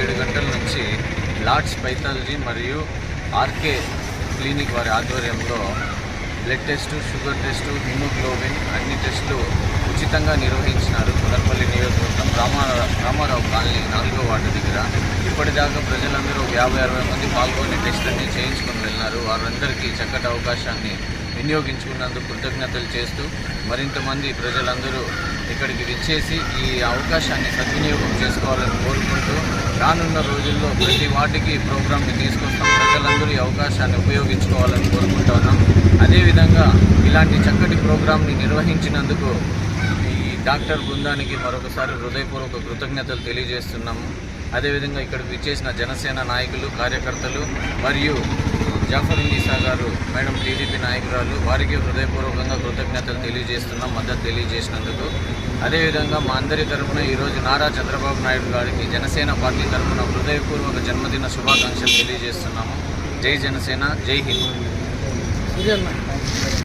ఏడు గంటల నుంచి లార్డ్స్ పైథాలజీ మరియు ఆర్కే క్లినిక్ వారి ఆధ్వర్యంలో blood test sugar test hemoglobin అన్ని టెస్టులు ఉచితంగా నిర్వహించినారు కుదర్పల్లి నియోజకవర్గం రామా రామారావు కాలనీ నాలుగో వార్డు దగ్గర. ఇప్పటిదాకా ప్రజలందరూ ఒక యాభై అరవై మంది పాల్గొని టెస్టులన్నీ చేయించుకొని వెళ్ళినారు. వారందరికీ చక్కటి అవకాశాన్ని వినియోగించుకున్నందుకు కృతజ్ఞతలు చేస్తూ మరింతమంది ప్రజలందరూ ఇక్కడికి విచ్చేసి ఈ అవకాశాన్ని సద్వినియోగం చేసుకోవాలని రానున్న రోజుల్లో ప్రతి వాటికి ఈ ప్రోగ్రామ్ని తీసుకొస్తాం. ప్రజలందరూ ఈ అవకాశాన్ని ఉపయోగించుకోవాలని కోరుకుంటున్నాం అదేవిధంగా ఇలాంటి చక్కటి ప్రోగ్రామ్ని నిర్వహించినందుకు ఈ డాక్టర్ బృందానికి మరొకసారి హృదయపూర్వక కృతజ్ఞతలు తెలియజేస్తున్నాము. అదేవిధంగా ఇక్కడికి విచ్చేసిన జనసేన నాయకులు కార్యకర్తలు మరియు జాఫర్ ఇండిసా గారు మేడం టీడీపీ నాయకురాలు వారికి హృదయపూర్వకంగా కృతజ్ఞతలు తెలియజేస్తున్నాం మద్దతు తెలియజేసినందుకు. అదేవిధంగా మా అందరి తరఫున ఈరోజు నారా చంద్రబాబు నాయుడు గారికి జనసేన పార్టీ తరఫున హృదయపూర్వక జన్మదిన శుభాకాంక్షలు తెలియజేస్తున్నాము. జై జనసేన జై హింద్.